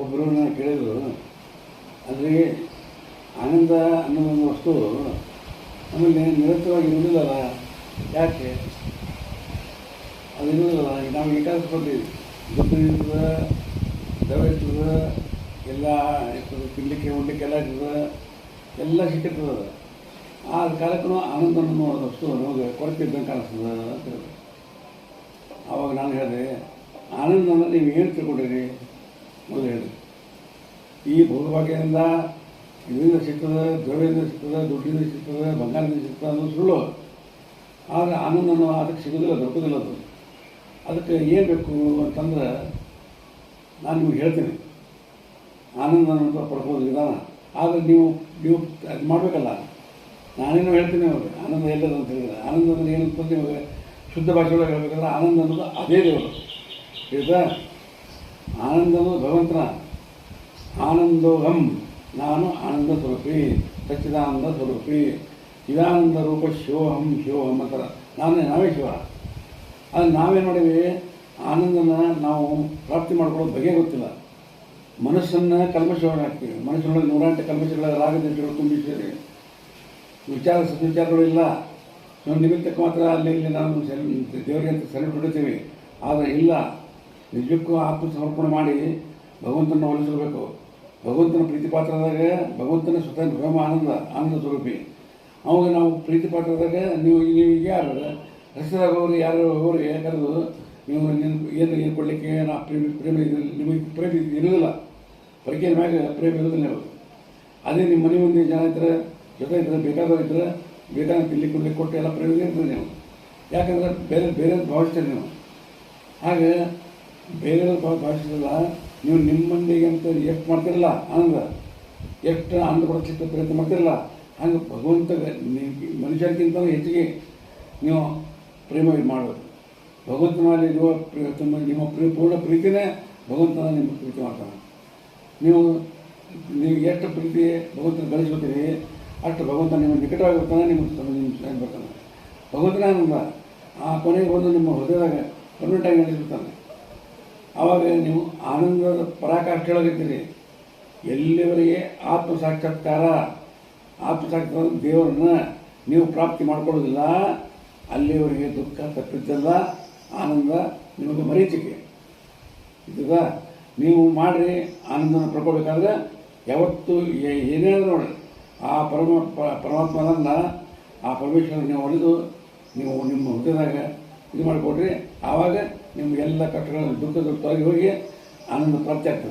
ಒಬ್ಬರು ನಾನು ಕೇಳಿದ್ರು ಅಲ್ಲಿ ಆನಂದ ಅನ್ನೋ ಒಂದು ವಸ್ತು ನಮ್ಮಲ್ಲಿ ನಿರಂತರವಾಗಿ ಇರುವುದಿಲ್ಲಲ್ಲ, ಯಾಕೆ? ಅದು ಇರಲಿಲ್ಲಲ್ಲ ಈಗ ನಾವು ಏಕಾದಶಿ ಕೊಡ್ತೀವಿ ದುಡ್ಡು ಇರ್ತದೆ ದವ ಇರ್ತದೆ ಎಲ್ಲ ಇರ್ತದೆ ತಿನ್ನಲಿಕ್ಕೆ ಉಣ್ಲಿಕ್ಕೆ ಎಲ್ಲ ಇರ್ತದೆ, ಎಲ್ಲ ಸಿಕ್ಕಿರ್ತದೆ ಆ ಕಾಲಕ್ಕೂ ಆನಂದ ಅನ್ನೋ ವಸ್ತು ನಮಗೆ ಕೊರತೆ ಇದ್ದಂಗೆ ಕಾಣಿಸ್ತದೆ ಅಂತ ಹೇಳಿದೆ ಆವಾಗ ನಾನು ಹೇಳಿದೆ, ಆನಂದ ಅನ್ನೋದು ನೀವು ಏನು ತಿಳ್ಕೊಂಡಿರಿ ಮೊದಲು ಹೇಳಿದೆ. ಈ ಭೂಭಾಗ್ಯದಿಂದ ಇದರಿಂದ ಸಿಗ್ತದೆ ದ್ರವ್ಯದಿಂದ ಸಿಗ್ತದೆ, ದುಡ್ಡಿಂದ ಸಿಗ್ತದೆ, ಬಂಗಾರದಿಂದ ಸಿಗ್ತದೆ ಅನ್ನೋದು ಸುಳ್ಳು. ಆದರೆ ಆನಂದನೂ ಅದಕ್ಕೆ ಸಿಗೋದಿಲ್ಲ, ದೊರಕೋದಿಲ್ಲ ಅದು. ಅದಕ್ಕೆ ಏನು ಬೇಕು ಅಂತಂದ್ರೆ ನಾನು ನಿಮ್ಗೆ ಹೇಳ್ತೀನಿ. ಆನಂದ ಪಡ್ಕೋದು ವಿಧಾನ. ಆದರೆ ನೀವು ನೀವು ಅದು ಮಾಡಬೇಕಲ್ಲ. ನಾನೇನು ಹೇಳ್ತೀನಿ ಅವ್ರಿಗೆ ಆನಂದ ಎಲ್ಲದು ಅಂತ ಹೇಳಿದ್ರೆ. ಆನಂದ ಅಂದರೆ ಏನು ಅಂತ ನಿಮಗೆ ಶುದ್ಧ ಭಾಷೆ ಒಳಗೆ ಹೇಳ್ಬೇಕಂದ್ರೆ ಆನಂದ ಅನ್ನೋದು ಅದೇ ದೇವರು. ತಿಳಿತಾ ಆನಂದ ಅನ್ನೋದು ಭಗವಂತನ. ಆನಂದೋಹಂ, ನಾನು ಆನಂದ ಸ್ವರೂಪಿ ಸಚ್ಚಿದಾನಂದ ಸ್ವರೂಪಿ ಚಿದಾನಂದ ರೂಪ ಶಿವಹಂ ಶಿವಹಂ ಅಂತಾರೆ. ನಾನೇ, ನಾವೇ ಶಿವ. ಅದು ನಾವೇ ಮಾಡೀವಿ ಆನಂದನ ನಾವು ಪ್ರಾಪ್ತಿ ಮಾಡ್ಕೊಳ್ಳೋದು ಬಗೆ ಗೊತ್ತಿಲ್ಲ. ಮನಸ್ಸನ್ನು ಕಲ್ಮಶವನ್ನು ಹಾಕ್ತೀವಿ. ಮನಸ್ಸಿನೊಳಗೆ ನೂರಾಂಟು ಕಲ್ಮಶಗಳ ರಾಗದಿಂಟಗಳು ತುಂಬಿಸಿರಿ ವಿಚಾರ ಸದ್ವಿಚಾರಗಳು ಇಲ್ಲ. ನಮ್ಮ ನಿಮಿತ್ತಕ್ಕೆ ಮಾತ್ರ ಅಲ್ಲಿ ಇಲ್ಲಿ ನಾನು ದೇವರಿಗೆ ಅಂತ ಸೆರೆ ಬಿಡುತ್ತೀವಿ ಆದರೆ ಇಲ್ಲ. ನಿಜಕ್ಕೂ ಆತ್ಮ ಸಮರ್ಪಣೆ ಮಾಡಿ ಭಗವಂತನ ಒಲಿಸಬೇಕು ಭಗವಂತನ ಪ್ರೀತಿ ಪಾತ್ರದಾಗ ಭಗವಂತನ ಸ್ವತಃ ಬ್ರಹ್ಮ, ಆನಂದ ಆನಂದ ಸ್ವರೂಪಿ. ಅವಾಗ ನಾವು ಪ್ರೀತಿ ಪಾತ್ರದಾಗ ನೀವು ನೀವು ಯಾರು? ಹಸಿರಾಗೋರು ಯಾರು? ಅವರಿಗೆ ಕರೆದು ನೀವು ನಿನ್ನ ಏನು ಏನು ಕೊಡಲಿಕ್ಕೆ ನಾ ಪ್ರೇಮಿ ಪ್ರೇಮ ನಿಮಗೆ ಪ್ರೇಮ ಇರುವುದಿಲ್ಲ ಪರಿಕೆ ಮ್ಯಾಗ ಪ್ರೇಮ ಇರೋದಿಲ್ಲ ನೀವು ಅದೇ ನಿಮ್ಮ ಮನೆ ಮುಂದೆ ಜನ ಇದ್ರೆ, ಜೊತೆ ಇದ್ರೆ, ಬೇಕಾದವ್ರು ಇದ್ರೆ ಬೇಕಾದ ತಿಲ್ಲಿ ಕೊಡಲಿಕ್ಕೆ ಕೊಟ್ಟು ಎಲ್ಲ ಪ್ರೇಮ ಇರ್ತದೆ ನೀವು. ಯಾಕಂದ್ರೆ ಬೇರೆ ಬೇರೆ ಭಾವಿಸ್ತೀರಿ ನೀವು. ಹಾಗೆ ಬೇರೆ ಭಾವಿಸಿಲ್ಲ ನೀವು ನಿಮ್ಮ ಅಂತ ಎಷ್ಟು ಮಾಡ್ತಿರಲ್ಲ, ಹಂಗೆ? ಎಷ್ಟು ಆನಂದ ಪಡಿಸ್ಲಿಕ್ಕೆ ಪ್ರಯತ್ನ ಮಾಡ್ತಿರಲ್ಲ. ಹಂಗೆ ಭಗವಂತ ಮನುಷ್ಯರಿಗಿಂತ ಹೆಚ್ಚಿಗೆ ನೀವು ಪ್ರೇಮ ಮಾಡಬೇಕು. ಭಗವಂತನಲ್ಲಿ ಇರುವ ತುಂಬ ನಿಮ್ಮ ಪ್ರೀ, ಪೂರ್ಣ ಪ್ರೀತಿನೇ ಭಗವಂತನ ನಿಮ್ಮ ಪ್ರೀತಿ ಮಾಡ್ತಾನೆ. ನೀವು ನೀವು ಎಷ್ಟು ಪ್ರೀತಿ ಭಗವಂತನ ಗಳಿಸ್ಕೊತೀರಿ, ಅಷ್ಟು ಭಗವಂತ ನಿಮ್ಮ ನಿಕಟವಾಗಿ ಬರ್ತಾನೆ, ನಿಮ್ಮ ಬರ್ತಾನೆ. ಭಗವಂತನ ಆ ಕೊನೆಗೆ ಬಂದು ನಿಮ್ಮ ಹೃದಯದಾಗ ಪರ್ಮನೆಂಟಾಗಿ ನಡೆಸಿರ್ತಾನೆ ಆವಾಗ ನೀವು ಆನಂದದ ಪರಾಕಾಷ್ಠೆಯೊಳಗಿದ್ದೀರಿ ಎಲ್ಲಿವರೆಗೆ ಆತ್ಮ ಸಾಕ್ಷಾತ್ಕಾರ ಆತ್ಮ ಸಾಕ್ಷಾತ್ಕಾರ ದೇವರನ್ನ ನೀವು ಪ್ರಾಪ್ತಿ ಮಾಡ್ಕೊಳ್ಳೋದಿಲ್ಲ, ಅಲ್ಲಿವರೆಗೆ ದುಃಖ ತಪ್ಪಿದ್ದಲ್ಲ ಆನಂದ ನಿಮಗೆ ಮರೀಚಿಕೆ. ಇದ್ದದ? ನೀವು ಮಾಡಿರಿ, ಆನಂದನ ಪಡ್ಕೊಳ್ಬೇಕಾದ್ರೆ ಯಾವತ್ತು ಏನೇ ನೋಡಿ. ಆ ಪರಮ ಪರಮಾತ್ಮನನ್ನು ಆ ಪರಮೇಶ್ವರನ ನೀವು ಹೊಡೆದು, ನೀವು ನಿಮ್ಮ ಹೃದಯದಾಗ ಇದು ಮಾಡಿಕೊಡ್ರಿ. ಆವಾಗ ನಿಮಗೆಲ್ಲ ಕಟ್ಟಡಗಳು ದುಃಖ ದುಃಖವಾಗಿ ಹೋಗಿ ಆನಂದ ಪ್ರಾಪ್ತಿ ಆಗ್ತದೆ.